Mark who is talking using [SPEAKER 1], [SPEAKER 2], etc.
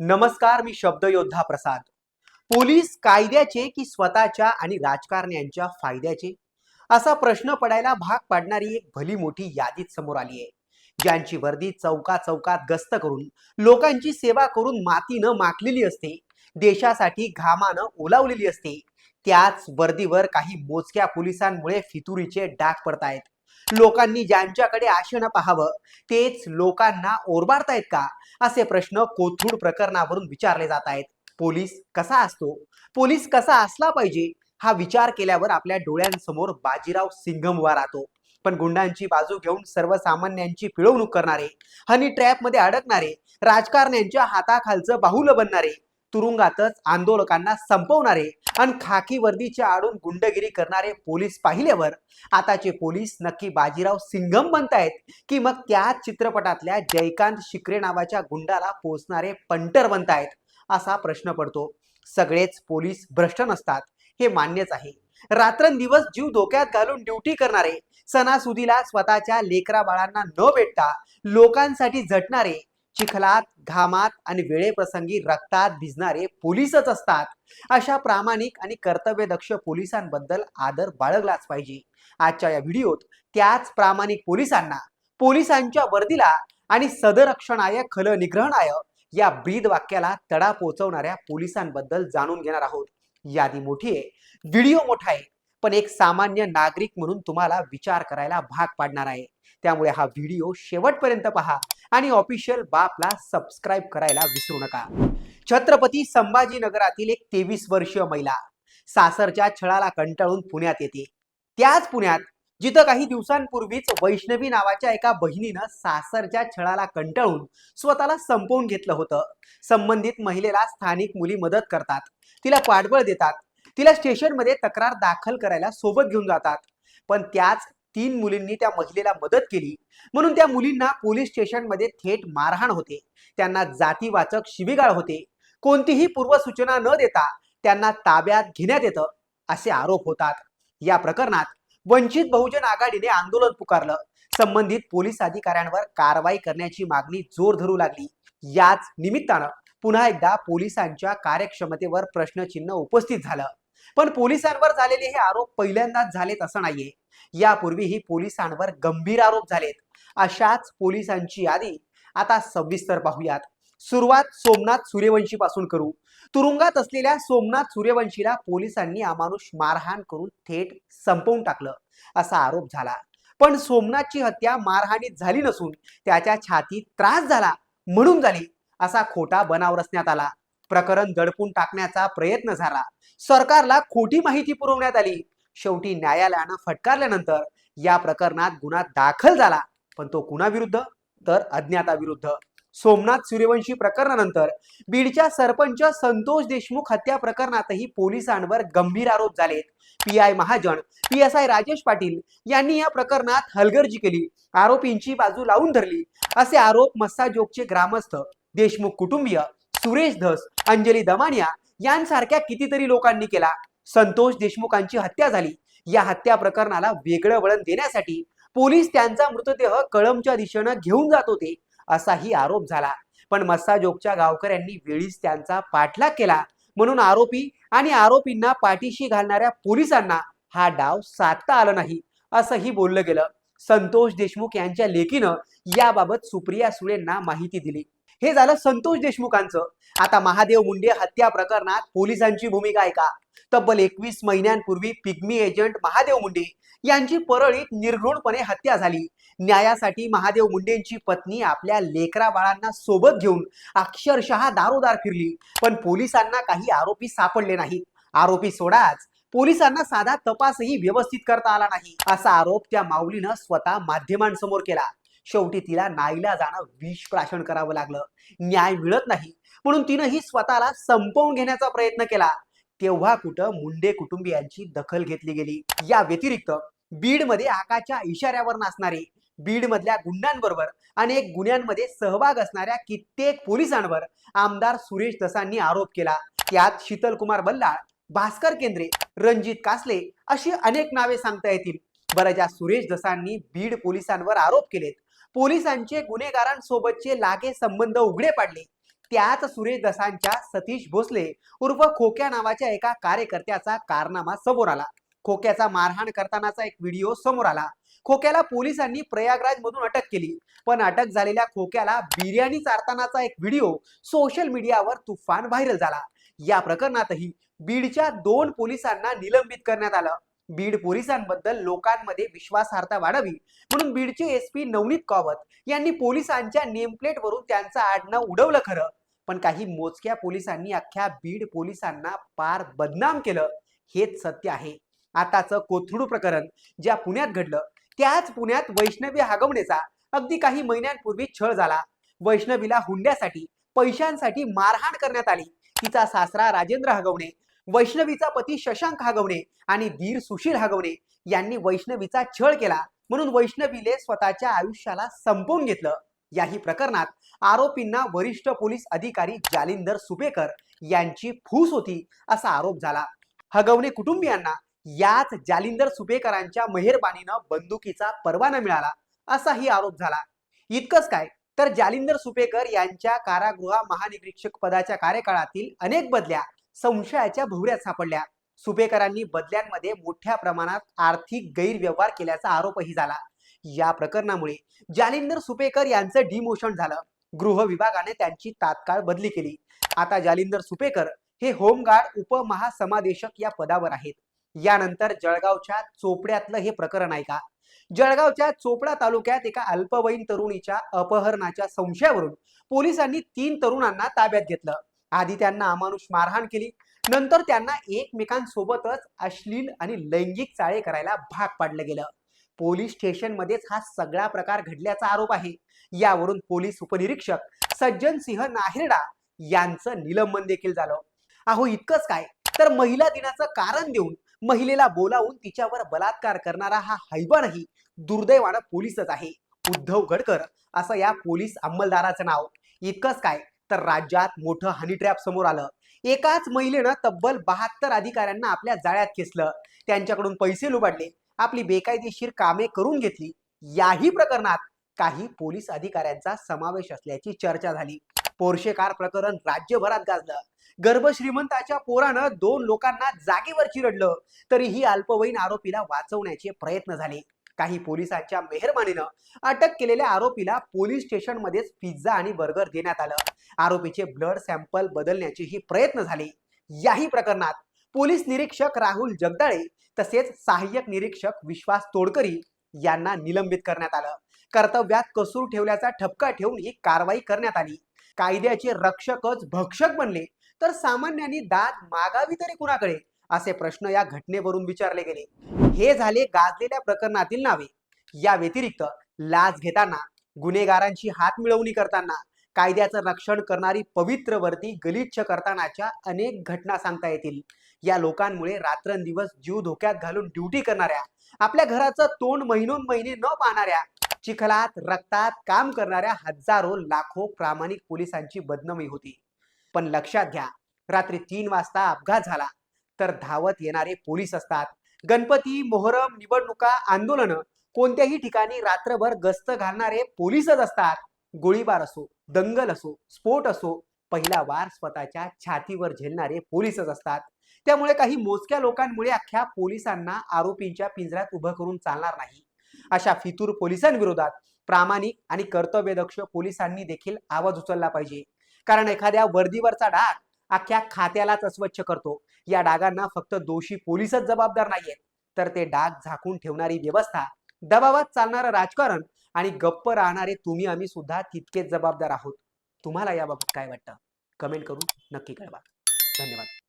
[SPEAKER 1] नमस्कार मी शब्दयोद्धा प्रसाद. पोलीस कायद्याचे की स्वतःच्या आणि राजकारण्यांच्या फायद्याचे? असा प्रश्न पडायला भाग पाडणारी एक भली मोठी यादीच समोर आली आहे ज्यांची वर्दी चौका चौकात गस्त करून लोकांची सेवा करून मातीनं माखलेली असते देशासाठी घामानं ओलावलेली असते त्याच वर्दीवर काही मोजक्या पोलिसांमुळे फितुरीचे डाग पडतायत. लोकांनी ज्यांच्याकडे आशेनं पाहावं तेच लोकांना ओरबाडतायत का? असे प्रश्न कोथरूड प्रकरणावरून विचारले जात आहेत. पोलीस कसा असतो? पोलीस कसा असला पाहिजे? हा विचार केल्यावर आपल्या डोळ्यांसमोर बाजीराव सिंघम उभा राहतो. पण गुंडांची बाजू घेऊन सर्वसामान्यांची पिळवणूक करणारे हनी ट्रॅपमध्ये अडकणारे राजकारण्यांच्या हाताखालचं बाहुलं बनणारे तुरुंगातच आंदोलकांना संपवणारे आणि खाकी वर्दीच्या आडून गुंडगिरी करणारे पोलीस पाहिल्यावर आताचे पोलीस नक्की बाजीराव सिंघम बनतायत की मग त्याच चित्रपटातल्या जयकांत शिकरे नावाच्या गुंडाला पोचणारे पंटर बनतायत असा प्रश्न पडतो. सगळेच पोलीस भ्रष्ट नसतात हे मान्यच आहे. रात्रंदिवस जीव धोक्यात घालून ड्युटी करणारे सणासुदीला स्वतःच्या लेकरा बाळांना न भेटता लोकांसाठी झटणारे चिखलात घामात आणि वेळेप्रसंगी रक्तात भिजणारे पोलीसच असतात. अशा प्रामाणिक आणि कर्तव्यदक्ष पोलिसांबद्दल आदर बाळगलाच पाहिजे. आजच्या या व्हिडिओत त्याच प्रामाणिक पोलिसांना पोलिसांच्या वर्दीला आणि सदरक्षणाय खल निग्रहणाय या ब्रीद वाक्याला तडा पोचवणाऱ्या पोलिसांबद्दल जाणून घेणार आहोत. यादी मोठी आहे व्हिडिओ मोठा आहे पण एक सामान्य नागरिक म्हणून तुम्हाला विचार करायला भाग पाडणार आहे. त्यामुळे हा व्हिडिओ शेवटपर्यंत पहा आणि ऑफिशियल बापला सबस्क्राईब करायला विसरू नका. छत्रपती संभाजीनगरातील एक तेवीस वर्षीय महिला सासरच्या छळाला कंटाळून पुण्यात येते. त्याच पुण्यात जिथं काही दिवसांपूर्वीच वैष्णवी नावाच्या एका बहिणीनं सासरच्या छळाला कंटाळून स्वतःला संपवून घेतलं होतं. संबंधित महिलेला स्थानिक मुली मदत करतात. तिला पाठबळ देतात. तिला स्टेशनमध्ये तक्रार दाखल करायला सोबत घेऊन जातात. पण त्याच तीन मुलींनी त्या महिलेला मदत केली. म्हणून त्या मुलींना पोलीस स्टेशनमध्ये थेट मारहाण होते. त्यांना जातीवाचक शिवीगाळ होते. कोणतीही पूर्वसूचना न देता त्यांना ताब्यात घेण्यात येतं असे आरोप होतात. या प्रकरणात वंचित बहुजन आघाडीने आंदोलन पुकारलं. संबंधित पोलीस अधिकाऱ्यांवर कारवाई करण्याची मागणी जोर धरू लागली. याच निमित्तानं पुन्हा एकदा पोलिसांच्या कार्यक्षमतेवर प्रश्नचिन्ह उपस्थित झालं. पण पोलिसांवर झालेले हे आरोप पहिल्यांदाच झालेत असं नाहीये. यापूर्वीही पोलिसांवर गंभीर आरोप झालेत. अशाच पोलिसांची यादी आता सविस्तर पाहूयात. सुरुवात सोमनाथ सूर्यवंशी पासून करू. तुरुंगात असलेल्या सोमनाथ सूर्यवंशीला पोलिसांनी अमानुष मारहाण करून थेट संपवून टाकलं असा आरोप झाला. पण सोमनाथची हत्या मारहाणीत झाली नसून त्याच्या छातीत त्रास झाला म्हणून झाली असा खोटा बनाव रचण्यात आला. प्रकरण दडपून टाकण्याचा प्रयत्न झाला. सरकारला खोटी माहिती पुरवण्यात आली. शेवटी न्यायालयानं फटकारल्यानंतर या प्रकरणात गुन्हा दाखल झाला. पण तो कुणाविरुद्ध तर अज्ञाताविरुद्ध. सोमनाथ सूर्यवंशी प्रकरणानंतर बीडच्या सरपंच संतोष देशमुख हत्या प्रकरणातही पोलिसांवर गंभीर आरोप झालेत. P I Mahajan P S I Rajesh Patil यांनी या प्रकरणात हलगर्जी केली. आरोपींची बाजू लावून धरली. असे आरोप मस्साजोगचे ग्रामस्थ देशमुख कुटुंबीय सुरेश धस अंजली दमानिया यांसारख्या कितीतरी लोकांनी केला. संतोष देशमुखांची हत्या झाली. या हत्या प्रकरणाला वेगळं वळण देण्यासाठी पोलीस त्यांचा मृतदेह कळमच्या दिशेनं घेऊन जात होते असाही आरोप झाला. पण मस्साजोगच्या गावकऱ्यांनी वेळीच त्यांचा पाठलाग केला. म्हणून आरोपी आणि आरोपींना पाठीशी घालणाऱ्या पोलिसांना हा डाव साधता आला नाही असंही बोललं गेलं. संतोष देशमुख यांच्या लेखीनं याबाबत सुप्रिया सुळेंना माहिती दिली. हे झालं संतोष देशमुखांचं. आता महादेव मुंडे हत्या प्रकरणात पोलिसांची भूमिका आहे का? तब्बल एकवीस महिन्यांपूर्वी पिग्मी एजंट महादेव मुंडे यांची परळीत निर्घृणपणे हत्या झाली. न्यायासाठी महादेव मुंडेंची पत्नी आपल्या लेकरा बाळांना सोबत घेऊन अक्षरशः दारोदार फिरली पण पोलिसांना काही आरोपी सापडले नाहीत. आरोपी सोडाच पोलिसांना साधा तपासही व्यवस्थित करता आला नाही असा आरोप त्या माऊलीनं स्वतः माध्यमांसमोर केला. शेवटी तिला नाईला जाणं विष प्राशन करावं लागलं. न्याय मिळत नाही. म्हणून तिनंही स्वतःला संपवून घेण्याचा प्रयत्न केला. तेव्हा कुठं मुंडे कुटुंबियांची दखल घेतली गेली. या व्यतिरिक्त बीडमध्ये आकाच्या इशाऱ्यावर नाचणारे बीड मधल्या गुंडांबरोबर अनेक गुन्ह्यांमध्ये सहभाग असणाऱ्या कित्येक पोलिसांवर आमदार सुरेश दसांनी आरोप केला. त्यात शीतल कुमार बल्लाळ भास्कर केंद्रे रणजित कासले अशी अनेक नावे सांगता येतील. बरं ज्या सुरेश दसांनी बीड पोलिसांवर आरोप केलेत पोलिसांचे गुन्हेगारांसोबतचे लागे संबंध उघडे पडले. त्याच सुरेश दसांच्या सतीश भोसले उर्फ खोक्या नावाच्या एका कार्यकर्त्याचा कारनामा समोर आला. खोक्याचा मारहाण करतानाचा एक व्हिडिओ समोर आला. खोक्याला पोलिसांनी प्रयागराज मधून अटक केली. पण अटक झालेल्या खोक्याला बिर्याणी चारतानाचा एक व्हिडिओ सोशल मीडियावर तुफान व्हायरल झाला. या प्रकरणातही बीडच्या दोन पोलिसांना निलंबित करण्यात आलं. बीड पोलिसांबद्दल लोकांमध्ये विश्वासार्हता वाढावी. म्हणून बीडचे एस पी नवनीत कावत यांनी पोलिसांच्या नेमप्लेट वरून त्यांचं आडनाव उडवलं खरं. पण काही मोजक्या पोलिसांनी अख्ख्या बीड पोलिसांना पार बदनाम केलं. हेच सत्य आहे. आताचं कोथरूड प्रकरण ज्या पुण्यात घडलं त्याच पुण्यात वैष्णवी हागवण्याचा अगदी काही महिन्यांपूर्वी छळ झाला. वैष्णवीला हुंड्यासाठी पैशांसाठी मारहाण करण्यात आली. तिचा सासरा राजेंद्र हगवणे वैष्णवीचा पती शशांक हागवणे आणि धीर सुशील हागवणे यांनी वैष्णवीचा छळ केला. म्हणून वैष्णवीने स्वतःच्या आयुष्याला संपवून घेतलं. याही प्रकरणात आरोपींना वरिष्ठ पोलीस अधिकारी जालिंदर सुपेकर यांची फूस होती असा आरोप झाला. हगवणे कुटुंबियांना याच जालिंदर सुपेकरांच्या मेहरबानीनं बंदुकीचा परवाना मिळाला असाही आरोप झाला. इतकंच काय तर जालिंदर सुपेकर यांच्या कारागृह महानिरीक्षक पदाच्या कार्यकाळातील अनेक बदल्या संशयाच्या भोवऱ्यात सापडल्या. सुपेकरांनी बदल्यांमध्ये मोठ्या प्रमाणात आर्थिक गैरव्यवहार केल्याचा आरोपही झाला. या प्रकरणामुळे जालिंदर सुपेकर यांचं डिमोशन झालं. गृह विभागाने त्यांची तात्काळ बदली केली. आता जालिंदर सुपेकर हे होमगार्ड उपमहासमादेशक या पदावर आहेत. यानंतर जळगावच्या चोपड्यातलं हे प्रकरण आहे का? जळगावच्या चोपडा तालुक्यात एका अल्पवयीन तरुणीच्या अपहरणाच्या संशयावरून पोलिसांनी तीन तरुणांना ताब्यात घेतलं. आधी त्यांना अमानुष मारहाण केली. नंतर त्यांना एकमेकांसोबतच अश्लील आणि लैंगिक चाळे करायला भाग पाडलं गेलं. पोलीस स्टेशनमध्येच हा सगळा प्रकार घडल्याचा आरोप आहे. यावरून पोलीस उपनिरीक्षक सज्जन सिंह नाहिरडा यांचं निलंबन देखील झालं. अहो इतकंच काय? तर महिला दिनाचं कारण देऊन महिलेला बोलावून तिच्यावर बलात्कार करणारा हा हैवानही दुर्दैवानं पोलीसच आहे. उद्धव गडकर असं या पोलीस अंमलदाराचं नाव. इतकंच काय? तर राज्यात मोठं हनी ट्रॅप समोर आलं. एकाच महिलेनं तब्बल बहात्तर अधिकाऱ्यांना आपल्या जाळ्यात खेचलं. त्यांच्याकडून पैसे लुबाडले. आपली बेकायदेशीर कामे करून घेतली. याही प्रकरणात काही पोलीस अधिकाऱ्यांचा समावेश असल्याची चर्चा झाली. पोर्शे कार प्रकरण राज्यभरात गाजलं. गर्भश्रीमंताच्या पोरानं दोन लोकांना जागेवर चिरडलं तरीही अल्पवयीन आरोपीला वाचवण्याचे प्रयत्न झाले. काही पोलिसांच्या मेहरबानीनं अटक केलेल्या आरोपीला पोलीस स्टेशनमध्येच पिझ्झा आणि बर्गर देण्यात आलं. आरोपीचे ब्लड सॅम्पल बदलण्याचेही प्रयत्न झाले. याही प्रकरणात पोलीस निरीक्षक राहुल जगदाळे तसेच सहाय्यक निरीक्षक विश्वास तोडकरी यांना निलंबित करण्यात आलं. कर्तव्यात कसूर ठेवल्याचा ठपका ठेवून ही कारवाई करण्यात आली. कायद्याचे रक्षकच भक्षक बनले तर सामान्यांनी दाद मागावी तरी कुणाकडे? असे प्रश्न या घटनेवरून विचारले गेले. हे झाले गाजलेल्या प्रकरणातील नावे. या व्यतिरिक्त लाच घेताना गुन्हेगारांची हात मिळवणी करताना कायद्याचं रक्षण करणारी पवित्र वर्दी गलिच्छ करतानाच्या अनेक घटना सांगता येतील. या लोकांमुळे रात्रंदिवस जीव धोक्यात घालून ड्युटी करणाऱ्या आपल्या घराचं तोंड महिनोन महिने न पाहणाऱ्या चिखलात रक्तात काम करणाऱ्या हजारो लाखो प्रामाणिक पोलिसांची बदनामी होती. पण लक्षात घ्या रात्री तीन वाजता अपघात झाला. तर धावत येणारे पोलीस असतात. गणपती मोहरम निवडणुका आंदोलनं कोणत्याही ठिकाणी रात्रभर गस्त घालणारे पोलीसच असतात. गोळीबार असो दंगल असो स्फोट असो पहिला वार स्वतःच्या छातीवर झेलणारे पोलीसच असतात. त्यामुळे काही मोजक्या लोकांमुळे अख्ख्या पोलिसांना आरोपींच्या पिंजऱ्यात उभं करून चालणार नाही. अशा फितूर पोलिसांविरोधात प्रामाणिक आणि कर्तव्यदक्ष पोलिसांनी देखील आवाज उचलला पाहिजे. कारण एखाद्या वर्दीवरचा डाग अख्ख्या खात्यालाच अस्वच्छ करतो. या डागांना फक्त दोषी पोलीसच जबाबदार नाहीयेत. तर ते डाग झाकून ठेवणारी व्यवस्था दबावात चालणारं राजकारण आणि गप्प राहणारे तुम्ही आम्ही सुद्धा तितकेच जबाबदार आहोत. तुम्हाला याबाबत काय वाटतं? कमेंट करून नक्की कळवा. धन्यवाद.